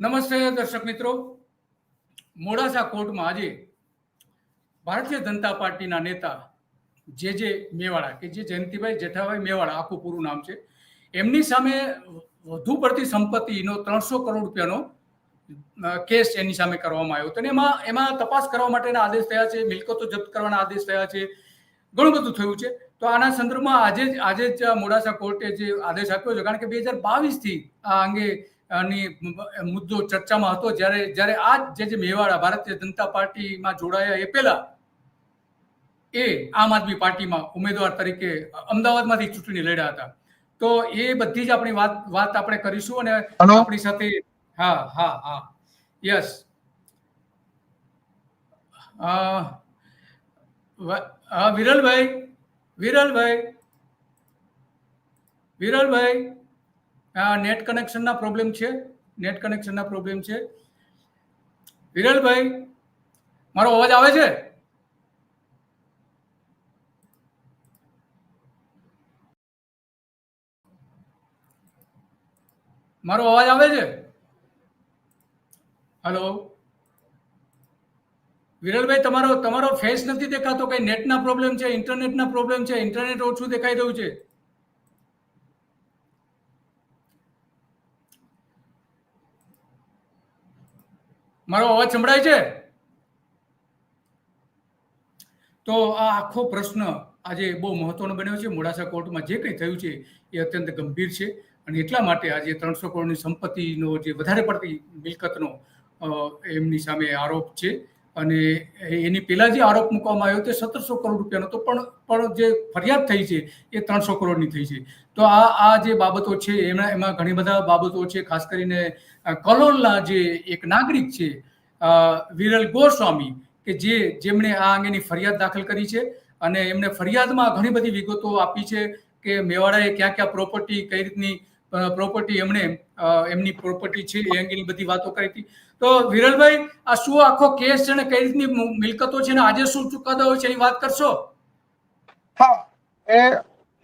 નમસ્તે દર્શક મિત્રો. મોડાસા કોર્ટમાં આજે ભારતીય જનતા પાર્ટીના નેતા જે જે મેવાડા કે જે જયંતિભાઈ જેઠાભાઈ મેવાડા, આખું પૂરું નામ છે, એમની સામે વધુ પડતી સંપત્તિનો ત્રણસો કરોડ રૂપિયાનો કેસ એની સામે કરવામાં આવ્યો હતો. અને એમાં એમાં તપાસ કરવા માટેના આદેશ થયા છે, મિલકતો જપ્ત કરવાના આદેશ થયા છે, ઘણું બધું થયું છે. તો આના સંદર્ભમાં આજે જ આજે જ મોડાસા કોર્ટે જે આદેશ આપ્યો છે, કારણ કે બે હજાર બાવીસથી આ અંગે ની મુદ્દો ચર્ચામાં હતો. જ્યારે જ્યારે આ જે જે મેવાડા ભારતીય જનતા પાર્ટીમાં જોડાયા એ પહેલા એ આમ આદમી પાર્ટીમાં ઉમેદવાર તરીકે અમદાવાદમાંથી ચૂંટણી લડ્યા હતા. તો એ બધી જ આપણી વાત વાત આપણે કરીશું અને આપણી સાથે હા હા હા. યસ વિરલભાઈ વિરલભાઈ વિરલભાઈ નેટ કનેક્શનના પ્રોબ્લેમ છે. નેટ કનેક્શનના પ્રોબ્લેમ છે. વિરલભાઈ, મારો અવાજ આવે છે? મારો અવાજ આવે છે? હલો વિરલભાઈ, તમારો તમારો ફેસ નથી દેખાતો કઈ નેટના પ્રોબ્લેમ છે ઇન્ટરનેટના પ્રોબ્લેમ છે ઇન્ટરનેટ ઓછું દેખાઈ રહ્યું છે. મારો અવાજ સંભળાય છે? તો આ આખો પ્રશ્ન આજે બહુ મહત્વનો બન્યો છે. મોડાસા કોર્ટમાં જે કંઈ થયું છે એ અત્યંત ગંભીર છે અને એટલા માટે આજે ત્રણસો કરોડની સંપત્તિનો જે વધારે પડતી મિલકતનો એમની સામે આરોપ છે. અને એની પહેલાં જે આરોપ મૂકવામાં આવ્યો તે સત્તરસો કરોડ રૂપિયાનો તો પણ પણ જે ફરિયાદ થઈ છે એ ત્રણસો કરોડની થઈ છે. તો આ આ જે બાબતો છે એમાં એમાં ઘણી બધા બાબતો છે, ખાસ કરીને કલોલના જે એક નાગરિક છે વિરલ ગોસ્વામી, કે જે, જેમણે આ અંગેની ફરિયાદ દાખલ કરી છે અને એમણે ફરિયાદમાં ઘણી બધી વિગતો આપી છે કે મેવાડાએ ક્યાં ક્યાં પ્રોપર્ટી કઈ રીતની પ્રોપર્ટી એમણે એમની પ્રોપર્ટી છે એ અંગેની બધી વાતો કરી હતી. તો વિરલભાઈ, આ શું આખો કેસ છે ને કઈ રીતની મિલકતો છે ને આજે શું ચુકાદો છે એની વાત કરશો? હા, એ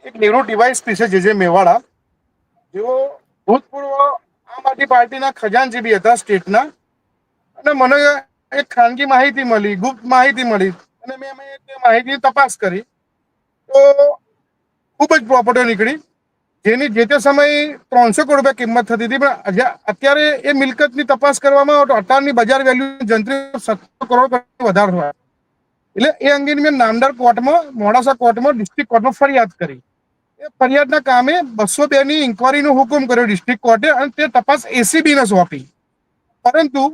એક નેરો ડિવાઇસ પીસે જે જે મેવાડા. જેઓ ભૂતપૂર્વ આમ આદમી પાર્ટીના ખજાનજીબી હતા સ્ટેટના. અને મને એક ખાનગી માહિતી મળી, ગુપ્ત માહિતી મળી. અને મેં મેં તે માહિતીની તપાસ કરી. તો ખૂબ જ પ્રોપર્ટીઓ નીકળી. જેની જે તે સમયે ત્રણસો કરોડ રૂપિયા કિંમત થતી હતી, પણ અત્યારે એ મિલકતની તપાસ કરવામાં આવે તો અત્યારની બજાર વેલ્યુ જંત્રી સત્તર કરોડ વધારો થયા એટલે એ અંગેની મેં નામદાર કોર્ટમાં, મોડાસા કોર્ટમાં ડિસ્ટ્રિક્ટ કોર્ટમાં ફરિયાદ કરી. એ ફરિયાદના કામે બસો બે ની ઇન્કવાયરીનો હુકમ કર્યો ડિસ્ટ્રિક્ટ કોર્ટે અને તે તપાસ એસીબી ને સોંપી. પરંતુ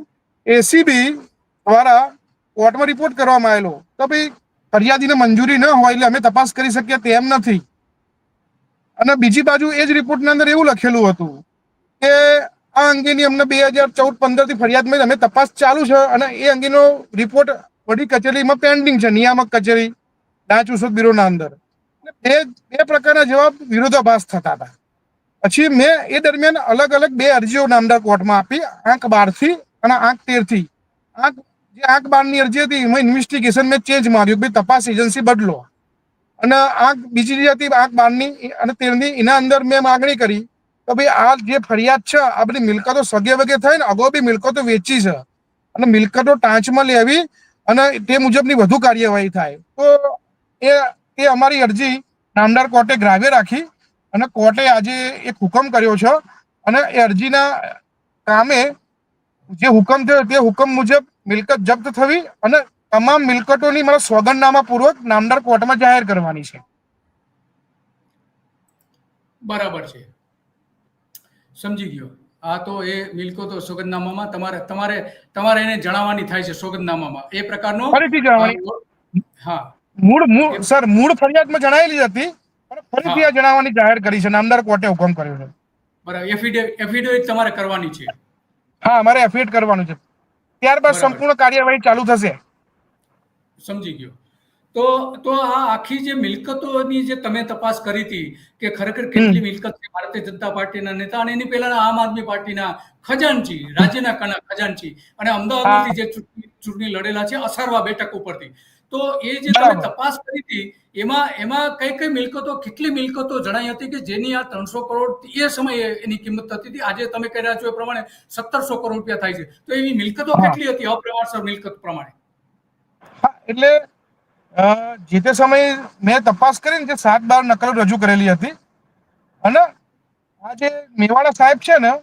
એસીબી દ્વારા કોર્ટમાં રિપોર્ટ કરવામાં આવેલો તો ભાઈ ફરિયાદીને મંજૂરી ન હોય એટલે અમે તપાસ કરી શકીએ તેમ નથી. અને બીજી બાજુ એ જ રિપોર્ટની અંદર એવું લખેલું હતું કે આ અંગેની અમને બે હજાર ચૌદ પંદરથી ફરિયાદ મળી. અમે તપાસ ચાલુ છે અને એ અંગેનો રિપોર્ટ વડી કચેરીમાં પેન્ડિંગ છે, નિયામક કચેરી, ડાચ ઉસોદ બ્યુરોના અંદર. બે બે પ્રકારના જવાબ વિરોધાભાસ થતા હતા. પછી મેં એ દરમિયાન અલગ અલગ બે અરજીઓ નામદાર કોર્ટમાં આપી, આંક બારથી અને આંક તેરથી આંક, જે આંક બારની અરજી હતી, એમાં ઇન્વેસ્ટિગેશન મેં ચેન્જ માર્યું કે ભાઈ તપાસ એજન્સી બદલો. અને આંખ, બીજી હતી, આંખ બારની અને તેરની એના અંદર મેં માગણી કરી તો ભાઈ, આ જે ફરિયાદ છે, આ બધી મિલકતો સગે વગે થઈ ને અગાઉ બી મિલકતો વેચી છે. અને મિલકતો ટાંચમાં લેવી અને તે મુજબની વધુ કાર્યવાહી થાય. તો એ એ અમારી અરજી નામદાર કોર્ટે ગ્રાહ્ય રાખી અને કોર્ટે આજે એક હુકમ કર્યો છે. અને એ અરજીના કામે જે હુકમ થયો, તે હુકમ મુજબ મિલકત જપ્ત થવી અને તમામ મિલકતોની મારા સોગંદનામા પૂર્વક નામદાર કોર્ટમાં જાહેર કરવાની છે. બરાબર છે. સમજી ગયો. આ તો એ મિલકતો સોગંદનામામાં તમારે તમારે તમારે એને જણાવવાની થાય છે સોગંદનામામાં. એ પ્રકારનો ફરીથી જણાવવાની. હા. મૂળ મૂળ સર મૂળ ફરિયાદમાં જણાવેલી હતી પણ ફરીથી આ જણાવવાની જાહેર કરી છે. નામદાર કોર્ટે હુકમ કર્યો છે. બરાબર. એફિડેવિટ એફિડેવિટ તમારે કરવાની છે. હા મારે એફિડેવિટ કરવાનું છે. ત્યારબાદ સંપૂર્ણ કાર્યવાહી ચાલુ થશે. સમજી ગયો. તો તો આ આખી જે મિલકતોની જે તમે તપાસ કરી હતી કે ખરેખર કેટલી મિલકત છે ભારતીય જનતા પાર્ટીના નેતા અને એની પહેલાના આમ આદમી પાર્ટીના ખજાનચી રાજ્યના ખજાનચી અને અમદાવાદથી જે ચૂંટણી ચૂંટણી લડેલા છે અસારવા બેઠક ઉપરથી. તો એ જે તમે તપાસ કરી હતી એમાં એમાં કઈ કઈ મિલકતો કેટલી મિલકતો જણાઈ હતી કે જેની આ ત્રણસો કરોડ એ સમયે એની કિંમત થતી હતી? આજે તમે કહી રહ્યા છો એ પ્રમાણે સત્તરસો કરોડ રૂપિયા થાય છે. તો એવી મિલકતો કેટલી હતી? અપ્રવાસર મિલકત પ્રમાણે. હા, એટલે જે તે સમયે મેં તપાસ કરીને જે સાત બાર નકલો રજૂ કરેલી હતી, અને આ જે મેવાડા સાહેબ છે ને,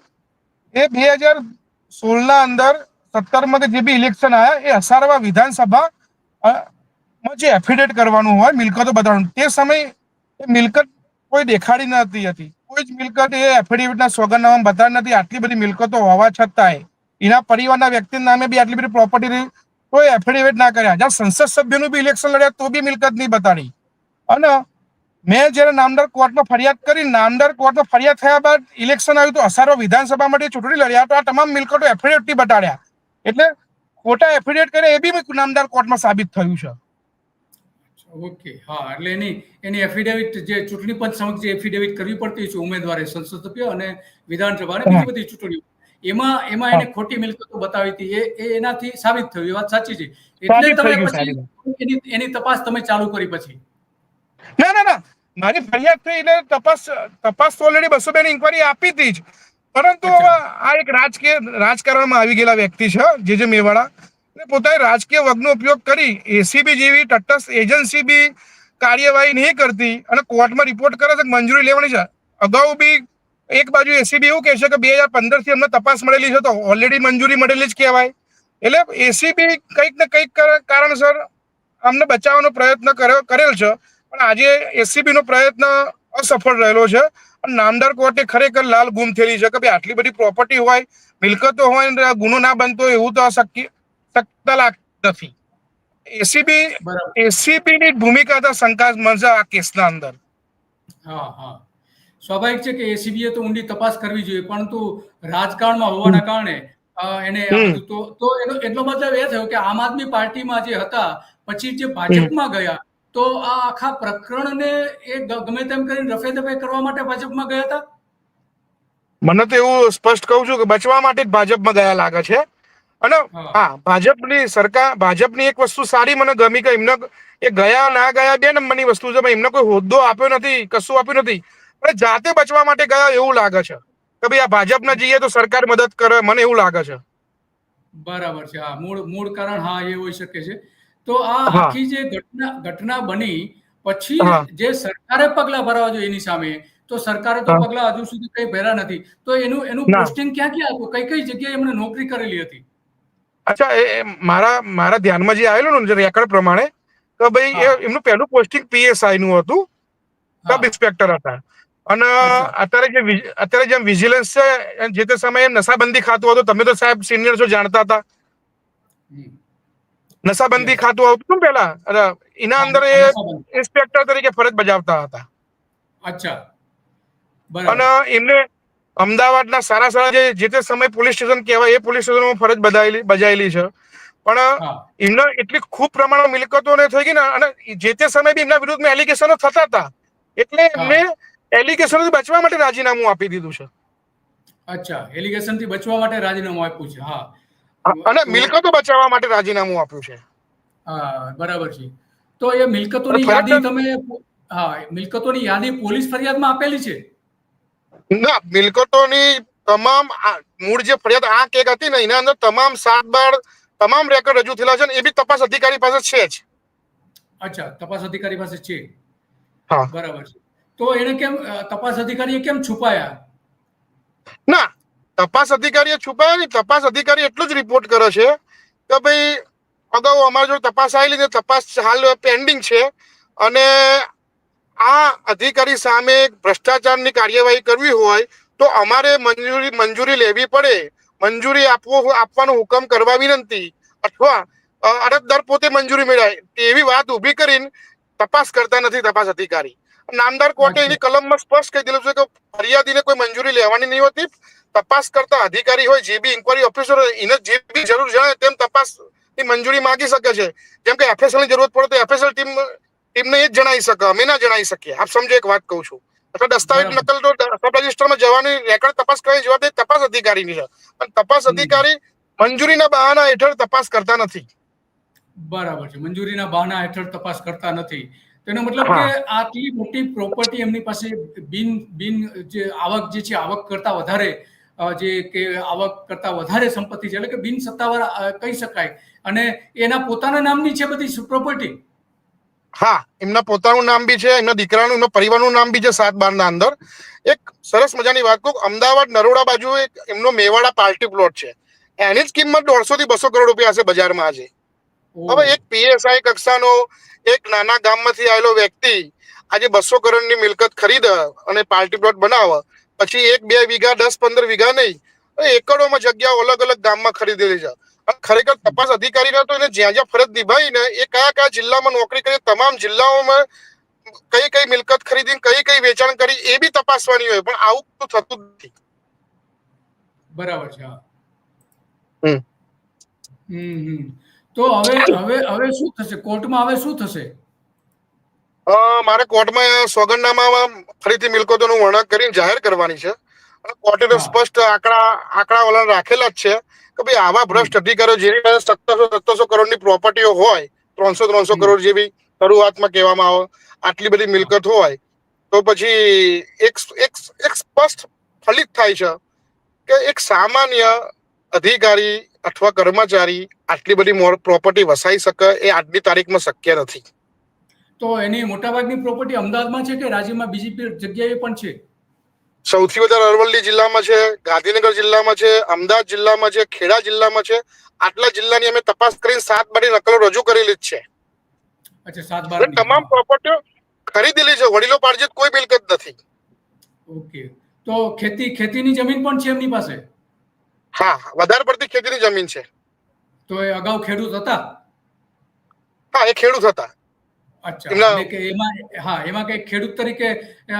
એ બે હજાર સોળના અંદર સત્તરમાં કે જે બી ઇલેક્શન આવ્યા એ અસારવા વિધાનસભા માં જે એફિડેટ કરવાનું હોય, મિલકતો બતાવવાનું, તે સમયે એ મિલકત કોઈ દેખાડી નથી હતી. કોઈ જ મિલકત એ એફિડેવિટના સોગંદનામામાં બતાવી નથી. આટલી બધી મિલકતો હોવા છતાંય, એના પરિવારના વ્યક્તિના નામે બી આટલી બધી પ્રોપર્ટી કોઈ એફિડેવિટ ના કર્યા. જ્યાં સંસદ સભ્યનું બી ઇલેક્શન લડ્યા તો બી મિલકત નહીં બતાડી. અને મેં જ્યારે નામદાર કોર્ટમાં ફરિયાદ કરી નામદાર કોર્ટમાં ફરિયાદ થયા બાદ ઇલેક્શન આવ્યું તો અસારો વિધાનસભા માટે ચૂંટણી લડ્યા તો આ તમામ મિલકતો એફિડેવિટથી બતાડ્યા. એટલે ખોટા એફિડેવિટ કરે એ બી નામદાર કોર્ટમાં સાબિત થયું છે. ઓકે હા એટલે એની એની એફિડેવિટ જે ચૂંટણી પંચ સમક્ષ જે એફિડેવિટ કરવી પડતી છે ઉમેદવારે સંસદ સભ્ય અને વિધાનસભા અને બીજી બધી ચૂંટણીઓ. એમાં એમાં એને ખોટી મિલકતો બતાવી હતી. એ એનાથી સાબિત થયું. એ વાત સાચી છે. એટલે તમે પછી એની એની તપાસ તમે ચાલુ કરી પછી. ના ના ના. મારી ફરિયાદ થઈ એટલે તપાસ તપાસ તો ઓલરેડી બસો બેની ઇન્કવાયરી આપી હતી જ. પરંતુ આ એક રાજકીય રાજકારણમાં આવી ગયેલા વ્યક્તિ છે જે જે મેવાડા. ને પોતાએ રાજકીય વગનો ઉપયોગ કરી એસીબી જેવી તટસ્થ એજન્સી બી કાર્યવાહી નહીં કરતી અને કોર્ટમાં રિપોર્ટ કરે છે મંજૂરી લેવાની છે. અગાઉ બી એક બાજુ એસીબી એવું કહે છે કે બે હજાર પંદરથી અમને તપાસ મળેલી છે તો ઓલરેડી મંજૂરી મળેલી જ કહેવાય. એટલે એસીબી કંઈક ને કંઈક કારણસર અમને બચાવવાનો પ્રયત્ન કર્યો કરેલ છે. પણ આજે એસીબી નો પ્રયત્ન અસફળ રહેલો છે. અને નામદાર કોર્ટે ખરેખર લાલ ગુમ થયેલી છે કે ભાઈ આટલી બધી પ્રોપર્ટી હોય મિલકતો હોય ને ગુનો ના બનતો હોય એવું તો અશક્ય શકતા લાગતી નથી. એસીબી એસીબી ની ભૂમિકા તો શંકા છે આ કેસના અંદર. હા હા. સ્વાભાવિક છે કે એસીબીએ તો ઊંડી તપાસ કરવી જોઈએ પરંતુ રાજકારણમાં હોવાના કારણે એને તો તો એનો એટલો મતલબ એ થયો કે આમ આદમી પાર્ટીમાં જે હતા પછી જે ભાજપમાં ગયા તો આ આખા પ્રકરણને એ ગમે તેમ કરીને રફે દફે કરવા માટે ભાજપમાં ગયા હતા? મને તો એવું સ્પષ્ટ કહું છું કે બચવા માટે જ ભાજપમાં ગયા લાગે છે. અને હા. હા ભાજપની સરકાર ભાજપની એક વસ્તુ સારી મને ગમી કે એમને એ ગયા ના ગયા બે નંબરની વસ્તુ છે એમને કોઈ હોદ્દો આપ્યો નથી કશું આપ્યું નથી. પણ જાતે બચવા માટે ગયા એવું લાગે છે. કે ભાઈ આ ભાજપના જઈએ તો સરકાર મદદ કરે મને એવું લાગે છે. બરાબર છે હા મૂળ મૂળ કારણ હા એ હોઈ શકે છે. તો આ આખી જે ઘટના ઘટના બની પછી જે સરકારે પગલા ભરવા જોઈએ એની સામે તો સરકારે તો. પગલા હજુ સુધી કઈ ભર્યા નથી. તો એનું એનું પોસ્ટિંગ ક્યાં ક્યાં હતું? કઈ કઈ જગ્યાએ એમણે નોકરી કરેલી હતી? અચ્છા એ મારા મારા ધ્યાનમાં જે આવેલું ને રેકર્ડ પ્રમાણે તો ભાઈ એ એમનું પહેલું પોસ્ટિંગ પીએસઆઈ નું હતું. સબ ઇન્સ્પેક્ટર હતા. અને અત્યારે જે અત્યારે જેમ વિજિલન્સ છે જે તે સમયે નશાબંધી ખાતું હતું તમે તો સાહેબ સિનિયર છો જાણતા હતા. નશાબંધી ખાતું આવતું હતું પેલા એના અંદર એ ઇન્સ્પેક્ટર તરીકે ફરજ બજાવતા હતા. અચ્છા. અને એમને અમદાવાદના સારા સારા જે જે તે સમય પોલીસ સ્ટેશન કહેવાય એ પોલીસ સ્ટેશનમાં ફરજ બજાયેલી બજાયેલી છે. પણ એમના એટલી ખૂબ પ્રમાણમાં મિલકતો ને થઈ ગઈ ને અને જે તે સમયે બી એમના વિરુદ્ધમાં એલિગેશનો થતા હતા. એટલે એમને એલિગેશન બચવા માટે રાજીનામું આપી દીધું છે. અચ્છા એલિગેશનથી બચવા માટે રાજીનામું આપ્યું છે હા. અને મિલકતો બચાવવા માટે રાજીનામું આપ્યું છે. હા બરાબર છે. તો એ મિલકતોની યાદી તમે હા મિલકતોની યાદી પોલીસ ફરિયાદમાં આપેલી છે? ના મિલકતોની તમામ મૂળ જે ફરિયાદ આ કેક હતી ને એના અંદર તમામ સાત બાર તમામ રેકોર્ડ રજૂ થયેલા છે ને એ બી તપાસ અધિકારી પાસે છે જ. અચ્છા તપાસ અધિકારી પાસે છે. બરાબર છે. તો એને કેમ તપાસ અધિકારીએ કેમ છુપાયા? ના તપાસ અધિકારીએ છુપાયા નહીં. તપાસ અધિકારી એટલું જ રિપોર્ટ કરે છે કે ભાઈ અગાઉ અમારી જોડે તપાસ આવેલી છે તપાસ હાલ પેન્ડિંગ છે અને આ અધિકારી સામે ભ્રષ્ટાચારની કાર્યવાહી કરવી હોય તો અમારે મંજૂરી મંજૂરી લેવી પડે. મંજૂરી આપવો આપવાનો હુકમ કરવા વિનંતી. અથવા અરજદાર પોતે મંજૂરી મેળવે. એવી વાત ઊભી કરીને તપાસ કરતા નથી તપાસ અધિકારી. નામદાર કોર્ટે એની કલમમાં સ્પષ્ટ કહી દીધું છે કે ફરિયાદીને કોઈ મંજૂરી લેવાની નહીં હોતી. તપાસ કરતા અધિકારી હોય જે બી ઇન્કવાયરી ઓફિસર એને જે બી જરૂર જણાય તેમ તપાસની મંજૂરી માંગી શકે છે. જેમ કે એફએસએલની જરૂરત પડે તો એફએસએલ ટીમ ટીમને એ જ જણાવી શકે અમે ના જણાવી શકીએ. આપ સમજો એક વાત કહું છું. અથવા દસ્તાવેજ નકલ તો સબ રજિસ્ટરમાં જવાની રેકોર્ડ તપાસ કરવાની જવાબદારી તપાસ અધિકારીની છે. પણ તપાસ. અધિકારી મંજૂરીના બહાના હેઠળ તપાસ કરતા નથી. બરાબર છે. મંજૂરીના બહાના હેઠળ તપાસ કરતા નથી. તેનો મતલબ કે આટલી મોટી પ્રોપર્ટી એમની પાસે બિન બિન જે આવક જે છે આવક કરતા વધારે જે કે આવક કરતા વધારે સંપત્તિ છે એટલે કે બિન સત્તાવાર કહી શકાય. અને એના પોતાના નામની છે બધી પ્રોપર્ટી હા એમના પોતાનું નામ બી છે એમના દીકરાનું એમના પરિવારનું નામ બી છે સાત બારના અંદર. એક સરસ મજાની વાત કહું અમદાવાદ નરોડા બાજુ એક એમનો મેવાડા પાર્ટી પ્લોટ છે. એની જ કિંમત દોઢસો થી બસો કરોડ રૂપિયા હશે બજારમાં આજે. હવે એક પીએસઆઈ કક્ષાનો એક નાના ગામમાંથી આવેલો વ્યક્તિ આજે બસો કરોડની મિલકત ખરીદ અને પાર્ટી પ્લોટ બનાવે પછી એક બે વીઘા દસ પંદર વીઘા નહીં એકડોમાં જગ્યાઓ અલગ અલગ ગામમાં ખરીદેલી છે ખરેખર તપાસ અધિકારી તો એને જ્યાં જ્યાં ફરજ નિભાવી ને એ કયા કયા જિલ્લામાં નોકરી કરી તમામ જિલ્લાઓમાં કઈ કઈ મિલકત ખરીદી કઈ કઈ વેચાણ કરી એ બી તપાસવાની હોય પણ આવું તો થતું જ નથી બરાબર છે હમ. હમ હમ. તો હવે હવે હવે શું થશે? કોર્ટમાં હવે શું થશે? મારે કોર્ટમાં સોગંદનામામાં ફરીથી મિલકતોનું વર્ણન કરીને જાહેર કરવાની છે. અને કોર્ટે તો સ્પષ્ટ આંકડા આંકડા વલણ રાખેલા જ છે કે ભાઈ આવા ભ્રષ્ટ અધિકારીઓ જેની પાસે સત્તરસો સત્તરસો કરોડની પ્રોપર્ટીઓ હોય ત્રણસો ત્રણસો કરોડ જેવી શરૂઆતમાં કહેવામાં આવે આટલી બધી મિલકત હોય તો પછી એક એક એક સ્પષ્ટ ફલિત થાય છે કે એક સામાન્ય અધિકારી અથવા કર્મચારી આટલી બધી પ્રોપર્ટી વસાઈ શકે એ આજની તારીખમાં શક્ય નથી. તો એની મોટાભાગની પ્રોપર્ટી અમદાવાદમાં છે કે રાજ્યમાં બીજી જગ્યાએ પણ છે? સૌથી વધારે અરવલ્લી જિલ્લામાં છે ગાંધીનગર જિલ્લામાં છે અમદાવાદ જિલ્લામાં છે ખેડા જિલ્લામાં છે. આટલા જિલ્લાની અમે તપાસ કરીને સાત બારી નકલો રજૂ કરેલી જ છે. અચ્છા સાત બાર તમામ પ્રોપર્ટીઓ ખરીદેલી છે વડીલો પાર્જિત કોઈ મિલકત નથી. ઓકે. તો ખેતી ખેતીની જમીન પણ છે એમની પાસે? હા વધારે પડતી ખેતીની જમીન છે. તો એ અગાઉ ખેડૂત હતા? હા એ ખેડૂત હતા. અચ્છા કે એમાં હા એમાં કઈ ખેડૂત તરીકે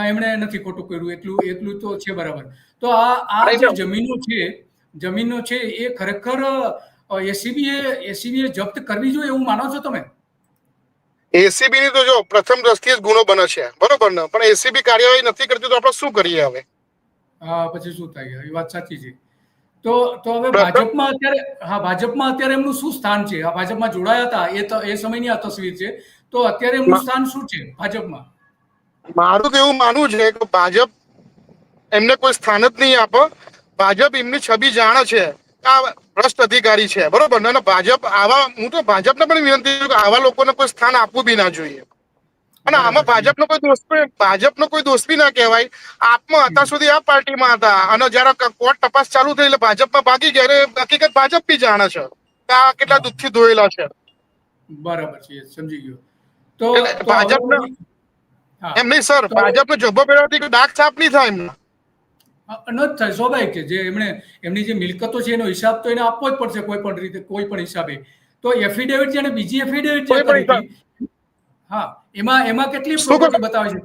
એમણે નથી ખોટું કર્યું એટલું એટલું તો છે બરાબર. તો આ આ જે જમીનો છે જમીનો છે એ ખરેખર એસીબી એ એસીબી એ જપ્ત કરવી જોઈએ એવું માનો છો તમે? એસીબી ની તો જો પ્રથમ દ્રષ્ટિએ જ ગુનો બને છે. બરોબર ને? પણ એસીબી કાર્યવાહી નથી કરતી તો આપણે શું કરીએ હવે? હા પછી શું થાય? એ વાત સાચી છે. તો તો હવે ભાજપમાં અત્યારે હા ભાજપમાં અત્યારે એમનું શું સ્થાન છે? આ ભાજપમાં જોડાયા હતા એ તો એ સમયની આ તસવીર છે. તો અત્યારે એમનું સ્થાન શું છે ભાજપમાં? મારું તો એવું માનવું છે કે ભાજપ એમને કોઈ સ્થાન જ નહીં આપે. ભાજપ એમની છબી જાણે છે આ ભ્રષ્ટ અધિકારી છે બરોબર? ને ભાજપ આવા હું તો ભાજપને પણ વિનંતી કે આવા લોકોને કોઈ સ્થાન આપવું બી ના જોઈએ. અને આમાં ભાજપનો કોઈ દોષ ભાજપનો કોઈ દોષ બી ના કહેવાય. આપમાં અત્યાર સુધી આ પાર્ટીમાં હતા. અને જયારે કોર્ટ તપાસ ચાલુ થઈ એટલે ભાજપમાં ભાગી ગયા. અને હકીકત ભાજપ બી જાણે છે. કે આ કેટલા દુઃખથી ધોયેલા છે. બરાબર છે સમજી ગયો. તો એટલે ભાજપના- એમ નહીં સર. ભાજપને જબ્બો પહેરવાથી ડાક છાપ નહીં થાય એમના ન જ થાય સ્વાભાવિક છે. જે એમણે એમની જે મિલકતો છે એનો હિસાબ તો એને આપવો જ પડશે કોઈ પણ રીતે કોઈ પણ હિસાબે. તો એફિડેવિટ છે અને બીજી એફિડેવિટ કરી હા. એમાં એમાં કેટલી બતાવે છે?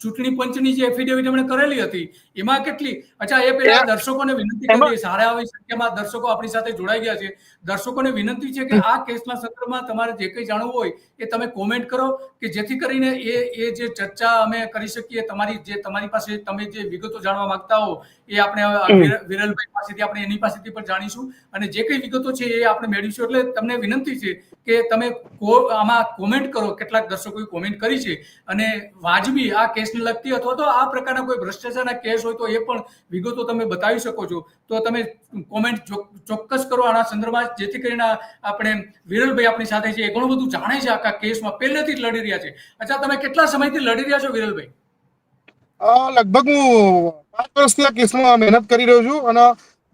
ચૂંટણી પંચની જે એફિડેવિટ એમણે કરેલી હતી એમાં કેટલી? અચ્છા એ પેલા દર્શકોને વિનંતી કરી સારા આવી સંખ્યામાં દર્શકો આપણી સાથે જોડાઈ ગયા છે. દર્શકોને વિનંતી છે કે આ કેસના સંદર્ભમાં તમારે જે કંઈ જાણવું હોય એ તમે કોમેન્ટ કરો કે જેથી કરીને એ એ જે ચર્ચા અમે કરી શકીએ તમારી જે તમારી પાસે તમે જે વિગતો જાણવા માંગતા હો એ આપણે વિરલભાઈ પાસેથી આપણે એની પાસેથી પણ જાણીશું. અને જે કંઈ વિગતો છે એ આપણે મેળવીશું. એટલે તમને વિનંતી છે કે તમે કો- આમાં કોમેન્ટ કરો કેટલાક દર્શકોએ કોમેન્ટ કરી છે. અને વાજબી આ કેસને લગતી અથવા તો આ પ્રકારના કોઈ ભ્રષ્ટાચારના કેસ હોય તો એ પણ વિગતો તમે બતાવી શકો છો. તો તમે કોમેન્ટ ચોક્કસ કરો આના સંદર્ભમાં, જેથી કરીને આપણે વિરલભાઈ આપણી સાથે છે એ ઘણું બધું જાણે છે આખા કેસમાં. પહેલેથી જ લડી રહ્યા છે. અચ્છા, તમે કેટલા સમયથી લડી રહ્યા છો વિરલભાઈ? લગભગ હું પાંચ વર્ષથી આ કેસમાં મહેનત કરી રહ્યો છું અને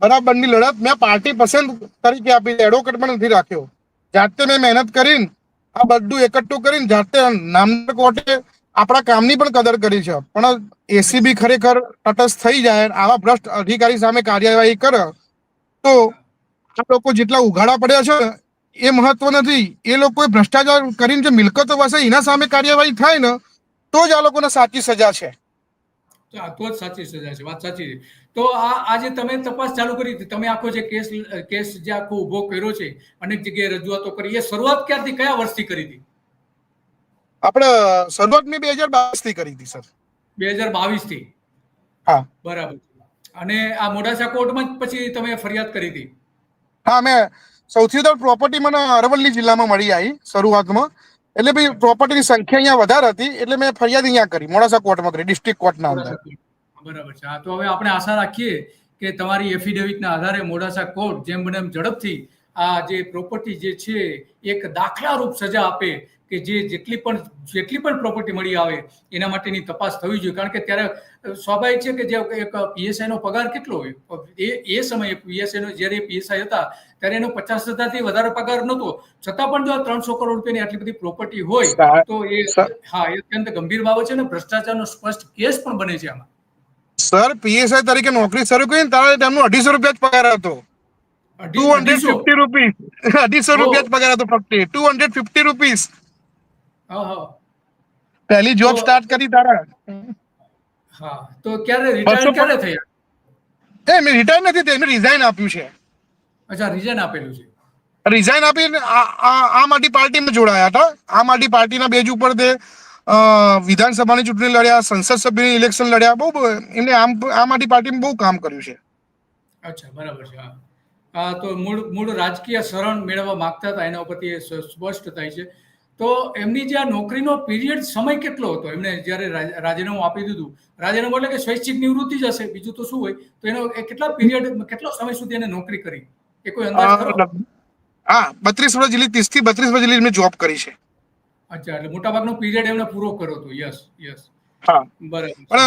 બરાબરની લડત મેં પાર્ટી પસંદ તરીકે આપી એડવોકેટ પણ નથી રાખ્યો. જાતે મેં મહેનત કરીને આ બધું એકઠું કરીને જાતે નામદાર કોર્ટે આપણા કામની પણ કદર કરી છે. પણ એસીબી ખરેખર તટસ્થ થઈ જાય આવા ભ્રષ્ટ અધિકારી સામે કાર્યવાહી કરે, તો આ લોકો જેટલા ઉઘાડા પડ્યા છે, એ મહત્વ નથી. એ લોકોએ ભ્રષ્ટાચાર કરીને જે મિલકતો વસે એના સામે કાર્યવાહી થાય ને, તો જ આ લોકોને સાચી સજા છે. તો જ સાચી સજા છે. વાત સાચી છે. તો આ આજે તમે તપાસ ચાલુ કરી હતી, તમે આખો જે કેસ કેસ જે આખો ઊભો કર્યો છે, અનેક જગ્યાએ રજૂઆતો કરી, એ શરૂઆત ક્યારથી, કયા વર્ષથી કરી હતી? આપણે શરૂઆત મેં બે હજાર બાવીસથી કરી હતી સર. બે હજાર બાવીસથી હા. બરાબર. અને આ મોડાસા કોર્ટમાં જ પછી તમે ફરિયાદ કરી હતી? હા મેં સૌથી વધારે પ્રોપર્ટી મને અરવલ્લી જિલ્લામાં મળી આવી શરૂઆતમાં. એટલે ભાઈ પ્રોપર્ટીની સંખ્યા અહીંયા વધારે હતી એટલે મેં ફરિયાદ અહીંયા કરી મોડાસા કોર્ટમાં કરી ડિસ્ટ્રિક્ટ કોર્ટના અંદર. બરાબર છે. હા તો હવે આપણે આશા રાખીએ કે તમારી એફિડેવિટના આધારે મોડાસા કોર્ટ જેમ બને એમ ઝડપથી આ જે પ્રોપર્ટી જે છે એક દાખલારૂપ સજા આપે કે જે જેટલી પણ જેટલી પણ પ્રોપર્ટી મળી આવે એના માટેની તપાસ થવી જોઈએ. કારણ કે ત્યારે સ્વાભાવિક છે કે જે એક પીએસઆઈનો પગાર કેટલો હોય? એ એ સમયે પીએસઆઈનો જ્યારે પીએસઆઈ હતા ત્યારે એનો પચાસ હજારથી વધારે પગાર નહોતો. છતાં પણ જો ત્રણસો કરોડ રૂપિયાની આટલી બધી પ્રોપર્ટી હોય તો એ હા એ અત્યંત ગંભીર બાબત છે ને ભ્રષ્ટાચારનો સ્પષ્ટ કેસ પણ બને છે આમાં. સર પીએસઆઈ તરીકે નોકરી શરૂ કરી ત્યારે તેમનો અઢીસો રૂપિયા જ પગાર હતો. Two hundred. ફિફ્ટી રૂપીસ અઢીસો રૂપિયા જ પગાર હતો ફક્ત ટુ હંડ્રેડ ફિફ્ટી રૂપીસ પહેલી જોબ સ્ટાર્ટ કરી તારા. હા તો ક્યારે રિટાયર ક્યારે થયા? એ મેં રિટાયર નથી થયા એમને રિઝાઇન આપ્યું છે. અચ્છા રિઝાઇન આપેલું છે. રિઝાઇન આપીને આ- આ- આમ આદમી પાર્ટીમાં જોડાયા હતા. આમ આદમી પાર્ટીના બેજ ઉપર તે વિધાનસભાની ચૂંટણી લડ્યા સંસદ સભ્યની ઇલેક્શન લડ્યા બહુ એમને આમ આમ આદમી પાર્ટીમાં બહુ કામ કર્યું છે. અચ્છા બરાબર છે હા. તો મૂળ મૂળ રાજકીય શરણ મેળવવા માંગતા હતા એના ઉપરથી સ્પષ્ટ થાય છે. તો એમની જે આ નોકરીનો પીરિયડ સમય કેટલો હતો? એમને જ્યારે રાજ- રાજીનામું આપી દીધું રાજીનામું એટલે કે સ્વૈચ્છિક નિવૃત્તિ જ હશે. બીજું તો શું હોય? તો એનો કેટલા પીરિયડ કેટલો સમય સુધી એને નોકરી કરી? એ કોઈ અંદાજ ખરો? હા બત્રીસ વર્ષ જેટલી ત્રીસથી બત્રીસ વર્ષ જેટલી જોબ કરી છે. અચ્છા એટલે મોટાભાગનો પીરિયડ એમને પૂરો કર્યો હતો. યસ યસ હા. બરાબર. પણ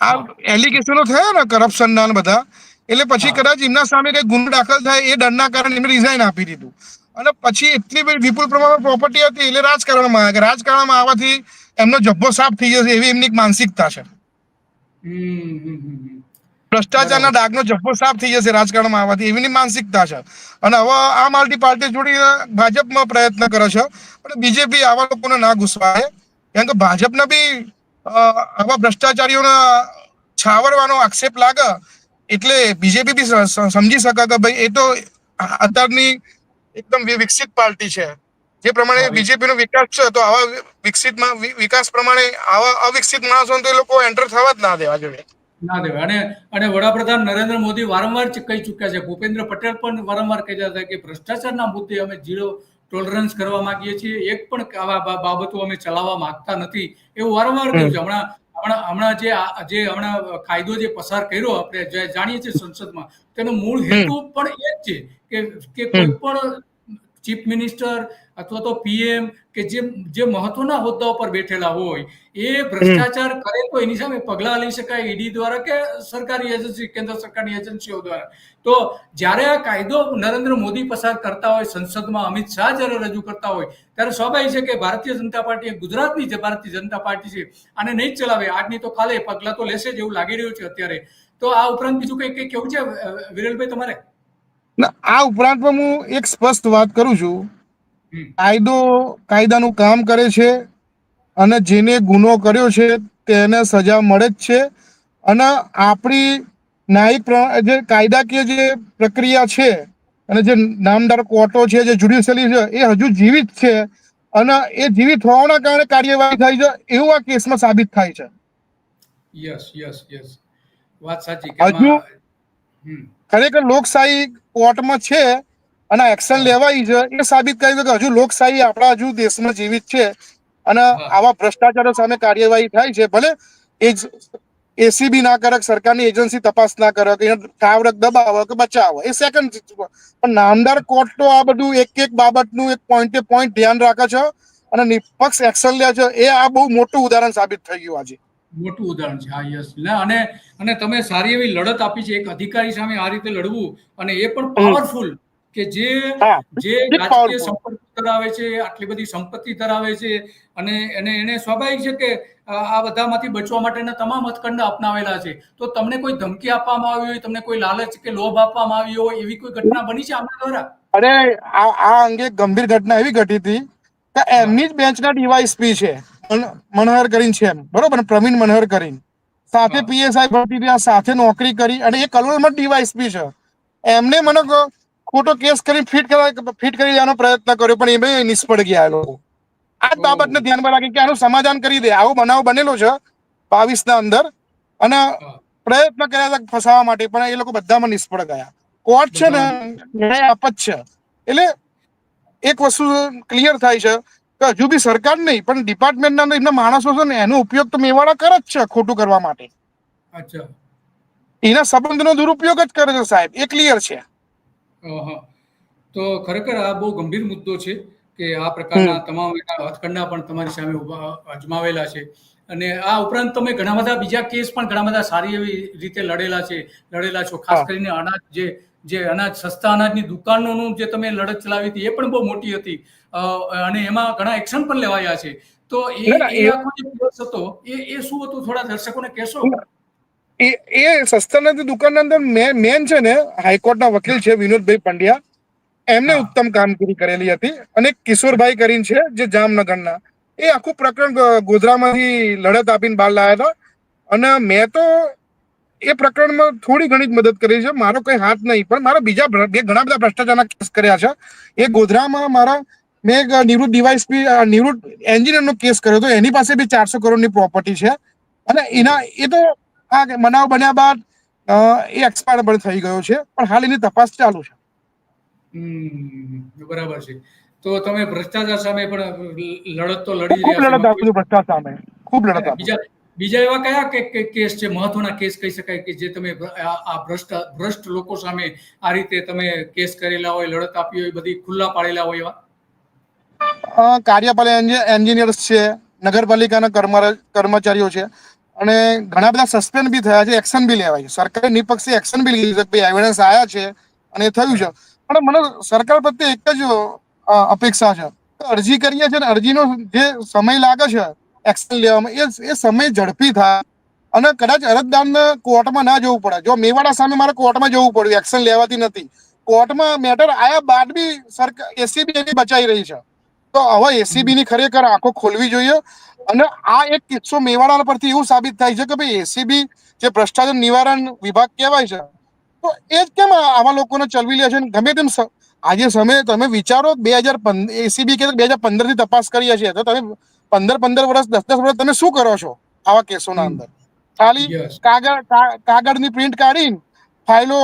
આ એલિગેશનો થયા ને કરપ્શન ના બધા એટલે પછી કદાચ એમના સામે કઈ ગુનો દાખલ થાય એ ડરના કારણે એમને રિઝાઇન આપી દીધું. અને પછી એટલી બધી વિપુલ પ્રમાણમાં પ્રોપર્ટી હતી એટલે રાજકારણમાં, કે રાજકારણમાં આવવાથી એમનો જબ્બો સાફ થઈ જશે એવી એમની માનસિકતા છે. ભ્રષ્ટાચારના ડાગનો જબ્બો સાફ થઈ જશે રાજકારણમાં આવવાથી એવીની માનસિકતા છે. અને હવે આમ આદમી પાર્ટી જોડી ભાજપમાં પ્રયત્ન કરે છે, પણ બીજેપી આવા લોકોને ના ઘૂસવાય. કેમ કે ભાજપને બી આવા ભ્રષ્ટાચારીઓને છાવરવાનો આક્ષેપ લાગે. એટલે બીજેપી બી સમજી શકે કે ભાઈ એ તો અત્યારની એકદમ વિકસિત પાર્ટી છે. જે પ્રમાણે બીજેપી નો વિકાસ છે તો આવા વિકસિત વિકાસ પ્રમાણે આવા અવિકસિત માણસો તો એ લોકો એન્ટર થવા જ ના દેવા જોઈએ. ના દેવાય અને અને વડાપ્રધાન નરેન્દ્ર મોદી વારંવાર કહી ચૂક્યા છે ભૂપેન્દ્ર પટેલ પણ વારંવાર કહેતા હતા કે ભ્રષ્ટાચારના મુદ્દે અમે ઝીરો ટોલરન્સ કરવા માંગીએ છીએ. એક પણ આવા બાબતો અમે ચલાવવા માંગતા નથી. એવું વારંવાર કહ્યું છે. હમણાં હમણાં હમણાં જે જે હમણાં કાયદો જે પસાર કર્યો આપણે જે જાણીએ છીએ સંસદમાં તેનો મૂળ હેતુ પણ એ જ છે કે કે કોઈ પણ ચીફ મિનિસ્ટર અથવા તો પીએમ કે જે જે મહત્વના હોદ્દા ઉપર બેઠેલા હોય એ ભ્રષ્ટાચાર કરે તો એની સામે પગલાં લઈ શકાય ઈડી દ્વારા કે સરકારી એજન્સી કેન્દ્ર સરકારની એજન્સીઓ દ્વારા? તો જ્યારે આ કાયદો નરેન્દ્ર મોદી પસાર કરતા હોય સંસદમાં અમિત શાહ જ્યારે રજૂ કરતા હોય ત્યારે સ્વાભાવિક છે કે ભારતીય જનતા પાર્ટી ગુજરાતની જે ભારતીય જનતા પાર્ટી છે આને નહીં જ ચલાવે. આજની તો ખાલે પગલાં તો લેશે જ એવું લાગી રહ્યું છે અત્યારે. તો આ ઉપરાંત બીજું કંઈ કંઈ કેવું છે વિરેલભાઈ તમારે? ના, આ પણ હું એક સ્પષ્ટ વાત કરું છું. કાયદો કાયદાનું કામ કરે છે અને જેને ગુનો કર્યો છે તેને સજા મળે જ છે. અને આપણી ન્યાયિક જે કાયદાકીય જે પ્રક્રિયા છે અને જે નામદાર કોર્ટો છે જે જ્યુડિશિયલી છે એ હજુ જીવિત છે અને એ જીવિત હોવાના કારણે કાર્યવાહી થાય છે એવું આ કેસમાં સાબિત થાય છે. Yes yes yes. વાત સાચી હજુ- ખરેખર લોકશાહી કોર્ટમાં છે અને એક્શન લેવાઈ છે એ સાબિત કરી છે કે હજુ લોકશાહી આપણા હજુ દેશમાં જીવિત છે અને આવા ભ્રષ્ટાચારો સામે કાર્યવાહી થાય છે. ભલે એ જ એસીબી ના કરે સરકારની એજન્સી તપાસ ના કરે કે ઠાવરક દબાવો કે બચાવો એ સેકન્ડ પણ નામદાર કોર્ટ તો આ બધું એક એક બાબતનું એક પોઈન્ટે પોઈન્ટ ધ્યાન રાખે છે અને નિષ્પક્ષ એક્શન લે છે. એ આ બહુ મોટું ઉદાહરણ સાબિત થઈ ગયું આજે. મોટું ઉદાહરણ છે. હા યસ. અને અને તમે સારી એવી લડત આપી છે. એક અધિકારી સામે આ રીતે લડવું અને એ પણ પાવરફુલ કે જે જે રાજકીય. સંપત્તિ ધરાવે છે આટલી બધી સંપત્તિ ધરાવે છે અને એને એને સ્વાભાવિક છે કે આ બધામાંથી બચવા માટેના તમામ હથકંડા અપનાવેલા છે. તો તમને કોઈ ધમકી આપવામાં આવી હોય તમને કોઈ લાલચ કે લોભ આપવામાં આવ્યો હોય એવી કોઈ ઘટના બની છે આમના દ્વારા? અરે આ આ અંગે ગંભીર ઘટના એવી ઘટી હતી કે એમની જ બેંચના ડીવાયસપી છે. મનહર કરીને છે બરોબર? પ્રવીણ મનહર કરીને. સાથે પીએસઆઈ ભરતી રહ્યા સાથે નોકરી કરી અને એ કલોલમાં ડીવાયસપી છે. એમને મને ખોટો કેસ કરી ફિટ કરવા ફિટ કરી દેવાનો પ્રયત્ન કર્યો પણ એ નિષ્ફળ ગયા લોકો આ બાબતને ધ્યાનમાં રાખી કે આનું સમાધાન કરી દે. આવો બનાવ બનેલો છે બાવીસ ના અંદર. અને પ્રયત્ન કર્યા હતા ફસાવા માટે પણ એ લોકો બધામાં નિષ્ફળ ગયા. કોર્ટ છે ને ન્યાય આપત છે એટલે એક વસ્તુ ક્લિયર થાય છે હજુ બી સરકાર નહીં પણ ડિપાર્ટમેન્ટના એમના માણસો છે ને એનો ઉપયોગ તો મેવાડા કરે જ છે ખોટું કરવા માટે. અચ્છા. એના સંબંધનો દુરુપયોગ જ કરે છે સાહેબ એ ક્લિયર છે. તો ખરેખર આ બહુ ગંભીર મુદ્દો છે કે આ પ્રકારના તમામ હથકંડા પણ તમારી સામે અજમાવેલા છે. અને આ ઉપરાંત તમે ઘણા બધા બીજા કેસ પણ ઘણા બધા સારી એવી રીતે લડેલા છે લડેલા છો. ખાસ કરીને અનાજ જે જે અનાજ સસ્તા અનાજની દુકાનોનું જે તમે લડત ચલાવી હતી એ પણ બહુ મોટી હતી. અને એમાં ઘણા એક્શન પણ લેવાયા છે. તો એ આખો જે કેસ હતો એ એ શું હતું? થોડા દર્શકોને કહેશો? એ એ સસ્તાનાની દુકાનના અંદર મેન છે ને હાઈકોર્ટના વકીલ છે વિનોદભાઈ પંડ્યા. એમને ઉત્તમ કામગીરી કરેલી હતી અને કિશોરભાઈ કરીને છે જે જામનગરના. એ આખું પ્રકરણ ગોધરામાંથી લડત આપીને બહાર લાવ્યા હતા. અને મેં તો એ પ્રકરણમાં થોડી ઘણી જ મદદ કરી છે. મારો કોઈ હાથ નહીં પણ મારા બીજા બે ઘણા બધા ભ્રષ્ટાચારના કેસ કર્યા છે. એ ગોધરામાં મારા મેં એક નિવૃત્ત ડિવાઇસ નિવૃત્ત એન્જિનિયરનો કેસ કર્યો હતો. એની પાસે બી ચારસો કરોડની પ્રોપર્ટી છે. અને એના એ તો આ બનાવ બન્યા બાદ એ એક્સપાયર પણ થઈ ગયો છે. પણ હાલ એની તપાસ ચાલુ છે. બરાબર છે. તો તમે ભ્રષ્ટાચાર સામે પણ લડત તો લડી ખૂબ લડત આપું ભ્રષ્ટાચાર સામે. ખૂબ લડત બીજા બીજા એવા કયા કેસ છે? મહત્વના કેસ કહી શકાય કે જે તમે આ ભ્રષ્ટ ભ્રષ્ટ લોકો સામે આ રીતે તમે કેસ કરેલા હોય લડત આપી હોય બધી ખુલ્લા પાડેલા હોય એવા? કાર્યપાલક એન્જિ- એન્જિનિયર્સ છે, નગરપાલિકાના કર્મચારીઓ છે અને ઘણા બધા સસ્પેન્ડ બી થયા છે, એક્શન બી લેવાય છે. સરકારે નિપક્ષે એક્શન બી લીધી છે ભાઈ એવિડન્સ આવ્યા છે અને થયું છે. પણ મને સરકાર પ્રત્યે એક જ અપેક્ષા છે. અરજી કરીએ છીએ અરજીનો જે સમય લાગે છે એક્શન લેવામાં, એ એ સમય ઝડપી થાય અને કદાચ અરજદારને કોર્ટમાં ના જવું પડે. જો મેવાડા સામે મારે કોર્ટમાં જવું પડ્યું, એક્શન લેવાતી નથી. કોર્ટમાં મેટર આયા બાદ બી સરકાર એસીબી એની બચાવી રહી છે. તો હવે એસીબી ની ખરેખર આંખો ખોલવી જોઈએ અને આ એક કિસ્સો મેવાડા પરથી એવું સાબિત થાય છે કે ભાઈ એસીબી જે ભ્રષ્ટાચાર નિવારણ વિભાગ કહેવાય છે તો એ જ કેમ આવા લોકોને ચલવી લે છે ગમે તેમ આજે સમય તમે વિચારો બે હજાર એસીબી કે બે હજાર પંદરથી તપાસ કરીએ છીએ તો તમે પંદર પંદર વર્ષ દસ દસ વર્ષ તમે શું કરો છો આવા કેસોના અંદર ખાલી કાગળ કાગળની પ્રિન્ટ કાઢીને ફાઇલો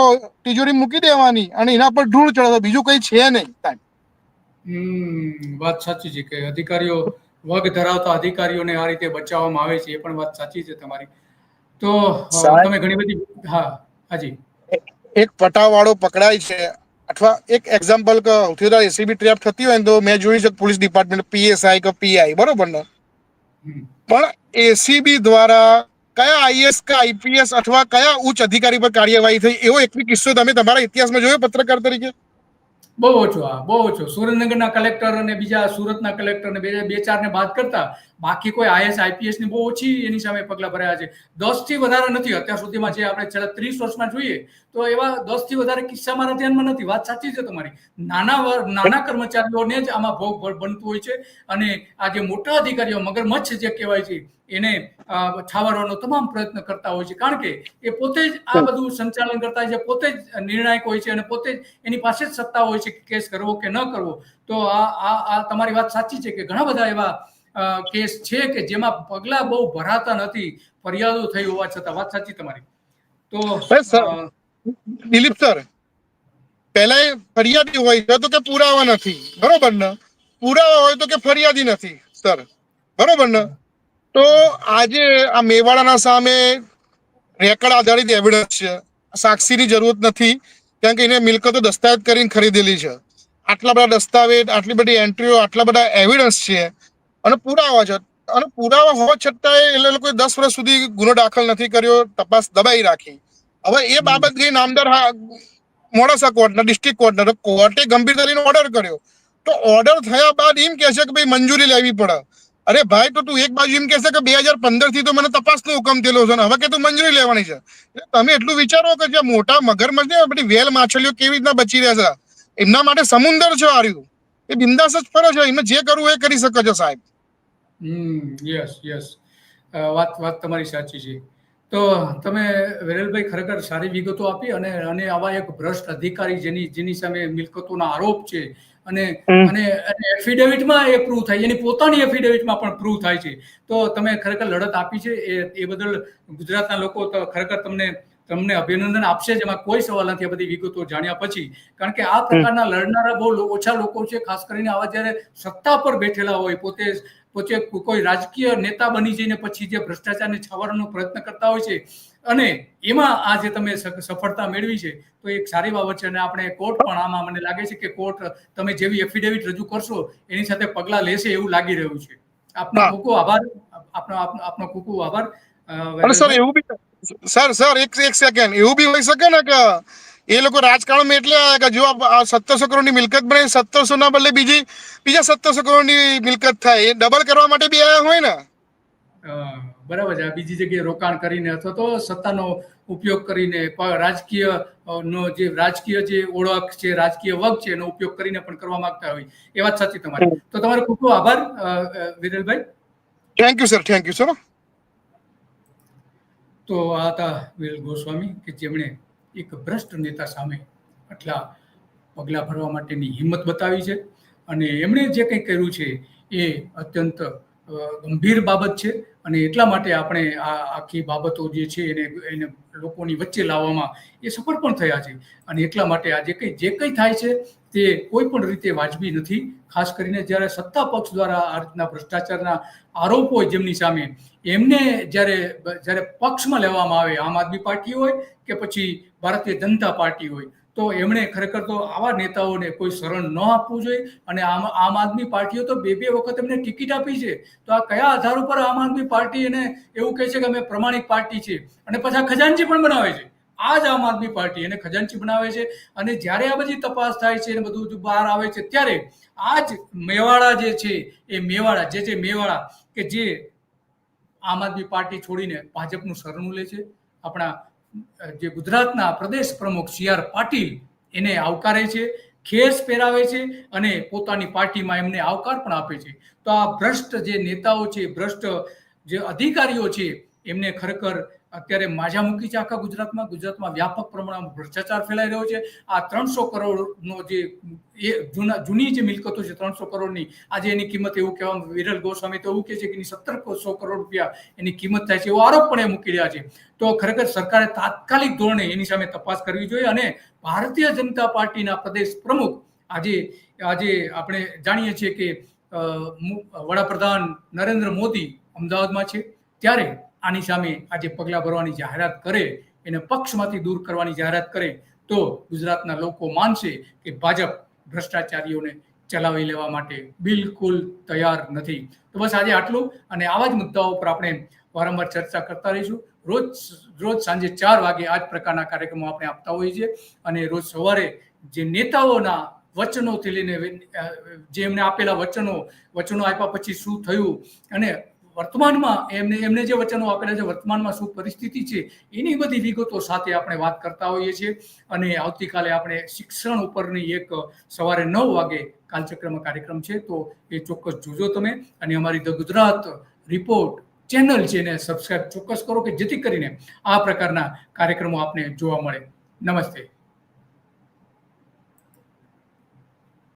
તિજોરી મૂકી દેવાની અને એના પર ધૂળ ચડે બીજું કઈ છે નહીં. હમ વાત સાચી છે કે અધિકારીઓ વગ ધરાવતા અધિકારીઓને આ રીતે બચાવવામાં આવે છે એ પણ વાત સાચી છે તમારી. તો તમે ઘણી બધી હા હાજી. એક પટાવાળો પકડાય છે અથવા એક એક્ઝામ્પલ કે સૌથી વધારે એસીબી ટ્રેપ થતી હોય ને તો મેં જોયું છે પોલીસ ડિપાર્ટમેન્ટ પીએસઆઈ કે પીઆઈ બરોબર ને? પણ એસીબી દ્વારા કયા આઈએસ કે આઈપીએસ અથવા કયા ઉચ્ચ અધિકારી પર કાર્યવાહી થઈ એવો એક કિસ્સો તમે તમારા ઇતિહાસમાં જોયો પત્રકાર તરીકે? બહુ ઓછો આ બહુ ઓછો. સુરેન્દ્રનગરના કલેક્ટર અને બીજા સુરતના કલેક્ટર ને બે બે ચાર ને બાદ કરતા બાકી કોઈ આઈએસ આઈપીએસની બહુ ઓછી એની સામે પગલા ભર્યા છે. દસથી વધારે નથી. અત્યાર સુધીમાં જે આપણે છેલ્લા ત્રીસ વર્ષમાં જોઈએ તો એવા દસથી વધારે કિસ્સા મારા ધ્યાનમાં નથી. વાત સાચી છે તમારી. નાના નાના કર્મચારીઓને જ આમાં ભોગ બનતું હોય છે અને આ જે મોટા અધિકારીઓ મગરમચ્છ જે કહેવાય છે એને છાવરવાનો તમામ પ્રયત્ન કરતા હોય છે. કારણ કે એ પોતે જ આ બધું સંચાલન કરતા હોય છે પોતે જ નિર્ણાયક હોય છે અને પોતે જ એની પાસે જ સત્તા હોય છે કે કેસ કરવો કે ન કરવો. તો આ આ તમારી વાત સાચી છે કે ઘણા બધા એવા કેસ છે કે જેમાં પગલા બહુ ભરાતા નથી ફરિયાદો થઈ હોવા છતાં વાત સાચી તમારી. તો દિલીપ સર પહેલા ફરિયાદી હોય છે તો કે પુરાવા નથી બરોબર ને? પુરાવા હોય તો કે ફરિયાદી નથી સર. બરોબર ને? તો આજે આ મેવાડાના સામે રેકર્ડ આધારિત એવિડન્સ છે સાક્ષીની જરૂરત નથી કારણ કે એને મિલકતો દસ્તાવેજ કરીને ખરીદેલી છે. આટલા બધા દસ્તાવેજ આટલી બધી એન્ટ્રીઓ આટલા બધા એવિડન્સ છે. અને પુરાવા છે. અને પુરાવા હોવા છતાંય એ લોકોએ દસ વર્ષ સુધી ગુનો દાખલ નથી કર્યો તપાસ દબાઈ રાખી. હવે એ બાબત ગઈ નામદાર મોડાસા કોર્ટના ડિસ્ટ્રિક્ટ કોર્ટના તો કોર્ટે ગંભીરતાનો ઓર્ડર કર્યો. તો ઓર્ડર થયા બાદ એમ કહે છે કે ભાઈ મંજૂરી લેવી પડે. અરે ભાઈ તો તું એક બાજુ એમ કહેશે કે બે હજાર પંદરથી તો મને તપાસનો હુકમ થયેલો છે હવે કે તું મંજૂરી લેવાની છે. એટલે તમે એટલું વિચારો કે જે મોટા મગરમચ્છ ને બધી વેલ માછલીઓ કેવી રીતના બચી રહ્યા છે. એમના માટે સમુદર છે આર્યું. એ બિંદાસ જ ફરે છે. એમને જે કરવું એ કરી શકે છે સાહેબ. હમ યસ યસ વાત વાત તમારી સાચી છે. તો તમે વેરેલભાઈ ખરેખર સારી વિગતો આપી અને અને આવા એક ભ્રષ્ટ અધિકારી જેની જેની સામે મિલકતોના આરોપ છે અને અને એફિડેવિટમાં એ પ્રૂવ થાય એની પોતાની એફિડેવિટમાં પણ પ્રૂવ થાય છે. તો તમે ખરેખર લડત આપી છે. એ એ બદલ ગુજરાતના લોકો ખરેખર તમને તમને અભિનંદન આપશે જેમાં કોઈ સવાલ નથી આ બધી વિગતો જાણ્યા પછી. કારણ કે આ પ્રકારના લડનારા બહુ ઓછા લોકો છે ખાસ કરીને આવા જ્યારે સત્તા પર બેઠેલા હોય પોતે પોતે કોઈ રાજકીય નેતા બની જઈને પછી જે ભ્રષ્ટાચારને છાવરવાનો પ્રયત્ન કરતા હોય છે અને એમાં આ જે તમે સફળતા મેળવી છે તો એક સારી બાબત છે અને આપણે કોર્ટ પણ આમાં મને લાગે છે કે કોર્ટ તમે જેવી એફિડેવિટ રજૂ કરશો એની સાથે પગલાં લેશે એવું લાગી રહ્યું છે. આપનો. ખૂબ આભાર. આપનો આપનો ખૂબ આભાર. સર એવું બી સર સર એક એક સેકન્ડ એવું બી હોઈ શકે ને કે એ લોકો રાજકારણમાં એટલે આયા કે જો આ સત્તરસો કરોડની મિલકત બને સત્તરસો ના બદલે બીજી બીજા સત્તરસો કરોડની મિલકત થાય. એ ડબલ કરવા માટે બી આયા હોય ને? બરાબર છે. આ બીજી જગ્યાએ રોકાણ કરીને અથવા તો સત્તાનો ઉપયોગ કરીને રાજકીય નો જે રાજકીય જે ઓળખ છે રાજકીય વગ છે એનો ઉપયોગ કરીને પણ કરવા માંગતા હોય. એ વાત સાચી તમારી. તો તમારો ખૂબ ખૂબ આભાર Viralbhai. Thank you sir thank you sir તો આ હતા વિરલ ગોસ્વામી કે જેમણે એક ભ્રષ્ટ નેતા સામે આટલા પગલાં ભરવા માટેની હિંમત બતાવી છે. અને એમણે જે કંઈ કર્યું છે એ અત્યંત ગંભીર બાબત છે અને એટલા માટે આપણે આ આખી બાબતો જે છે એને એને લોકોની વચ્ચે લાવવામાં એ સફળ પણ થયા છે. અને એટલા માટે આ જે કંઈ જે કંઈ થાય છે તે કોઈ પણ રીતે વાજબી નથી. ખાસ કરીને જ્યારે સત્તા પક્ષ દ્વારા આ રીતના ભ્રષ્ટાચારના આરોપો હોય જેમની સામે, એમને જ્યારે જ્યારે પક્ષમાં લેવામાં આવે આમ આદમી પાર્ટી હોય કે પછી ભારતીય જનતા પાર્ટી હોય તો એમણે ખરેખર તો આવા નેતાઓને કોઈ શરણ ન આપવું જોઈએ અને આમ આમ આદમી પાર્ટીઓ તો બે બે વખત એમને ટિકિટ આપી છે. તો આ કયા આધાર ઉપર આમ આદમી પાર્ટી એને એવું કહે છે કે અમે પ્રમાણિક પાર્ટી છે અને પાછા ખજાનચી પણ બનાવે છે. આ જ આમ આદમી પાર્ટી એને ખજાનચી બનાવે છે. અને જ્યારે આ બધી તપાસ થાય છે અને બધું બહાર આવે છે, ત્યારે આ જ મેવાડા જે છે, એ મેવાડા, જે જે મેવાડા કે જે આમ આદમી પાર્ટી છોડીને ભાજપનું શરણું લે છે, આપણા જે ગુજરાતના પ્રદેશ પ્રમુખ સી આર પાટીલ એને આવકારે છે, ખેસ પહેરાવે છે અને પોતાની પાર્ટીમાં એમને આવકાર પણ આપે છે. તો આ ભ્રષ્ટ જે નેતાઓ છે, ભ્રષ્ટ જે અધિકારીઓ છે, એમને ખરેખર અત્યારે માજા મૂકી છે આખા ગુજરાતમાં. ગુજરાતમાં વ્યાપક પ્રમાણમાં ભ્રષ્ટાચાર ફેલાઈ રહ્યો છે. આ ત્રણસો કરોડનો જે, એ જૂના, જૂની જે મિલકતો છે, ત્રણસો કરોડની, આજે એની કિંમત એવું કહેવામાં વિરલ ગોસ્વામી તો એવું કહે છે કે એની સત્તર સો કરોડ રૂપિયા એની કિંમત થાય છે, એવો આરોપ પણ એ મૂકી રહ્યા છે. તો ખરેખર સરકારે તાત્કાલિક ધોરણે એની સામે તપાસ કરવી જોઈએ અને ભારતીય જનતા પાર્ટીના પ્રદેશ પ્રમુખ આજે આજે આપણે જાણીએ છીએ કે વડાપ્રધાન નરેન્દ્ર મોદી અમદાવાદમાં છે. ત્યારે આની સામે આજે પગલાં ભરવાની જાહેરાત કરે, એને પક્ષમાંથી દૂર કરવાની જાહેરાત કરે, તો ગુજરાતના લોકો માનશે કે ભાજપ ભ્રષ્ટાચારીઓને ચલાવી લેવા માટે બિલકુલ તૈયાર નથી. તો બસ આજે આટલું, અને આવા જ મુદ્દાઓ પર આપણે વારંવાર ચર્ચા કરતા રહીશું. રોજ રોજ સાંજે ચાર વાગે આ જ પ્રકારના કાર્યક્રમો આપણે આપતા હોઈએ છીએ, અને રોજ સવારે જે નેતાઓના વચનોથી લઈને જે એમને આપેલા વચનો વચનો આપ્યા પછી શું થયું, અને વર્તમાનમાં એમને એમને જે વચનો આપેલા છે, વર્તમાનમાં શું પરિસ્થિતિ છે, એની બધી વિગતો સાથે આપણે વાત કરતા હોઈએ છીએ. અને આવતીકાલે આપણે શિક્ષણ ઉપરની એક સવારે નવ વાગે કાલચક્રમાં કાર્યક્રમ છે, તો એ ચોક્કસ જોજો તમે. અને અમારી ધ ગુજરાત રિપોર્ટ ચેનલ છે, એને સબસ્ક્રાઈબ ચોક્કસ કરો કે જેથી કરીને આ પ્રકારના કાર્યક્રમો આપને જોવા મળે. નમસ્તે.